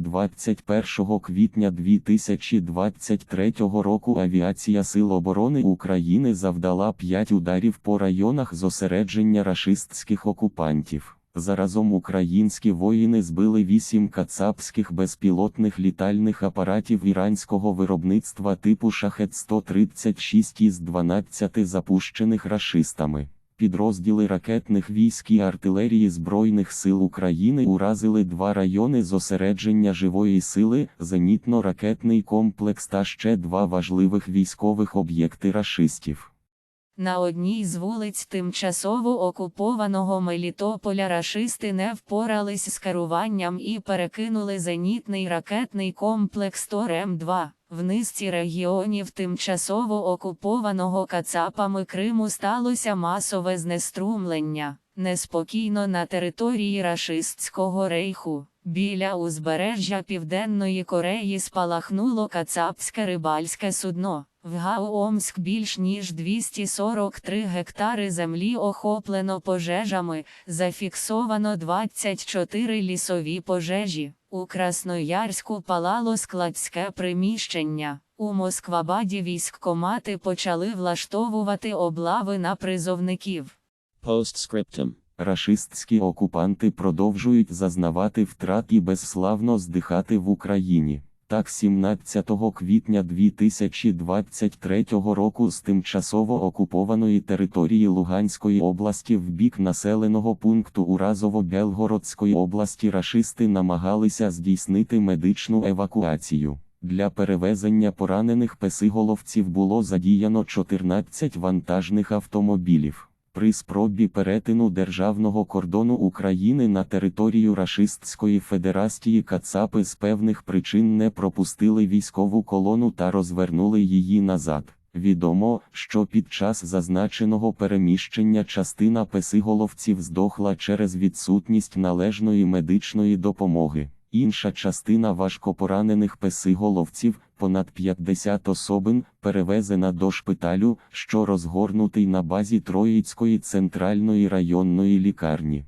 21 квітня 2023 року авіація Сил оборони України завдала 5 ударів по районах зосередження рашистських окупантів. Заразом українські воїни збили 8 кацапських безпілотних літальних апаратів іранського виробництва типу Шахет-136 із 12 запущених рашистами. Підрозділи ракетних військ і артилерії Збройних сил України уразили два райони зосередження живої сили, зенітно-ракетний комплекс та ще два важливих військових об'єкти рашистів. На одній з вулиць тимчасово окупованого Мелітополя рашисти не впорались з керуванням і перекинули зенітний ракетний комплекс Тор-М2. В низці регіонів тимчасово окупованого Кацапами Криму сталося масове знеструмлення. Неспокійно на території рашистського рейху. Біля узбережжя Південної Кореї спалахнуло кацапське рибальське судно. В Гаомськ більш ніж 243 гектари землі охоплено пожежами, зафіксовано 24 лісові пожежі. У Красноярську палало складське приміщення. У Москвабаді військкомати почали влаштовувати облави на призовників. Постскриптум. Рашистські окупанти продовжують зазнавати втрат і безславно здихати в Україні. Так, 17 квітня 2023 року з тимчасово окупованої території Луганської області в бік населеного пункту Уразово-Белгородської області рашисти намагалися здійснити медичну евакуацію. Для перевезення поранених песиголовців було задіяно 14 вантажних автомобілів. При спробі перетину державного кордону України на територію Рашистської Федерації Кацапи з певних причин не пропустили військову колону та розвернули її назад. Відомо, що під час зазначеного переміщення частина песиголовців здохла через відсутність належної медичної допомоги. Інша частина важкопоранених песиголовців, понад 50 особин, перевезена до шпиталю, що розгорнутий на базі Троїцької центральної районної лікарні.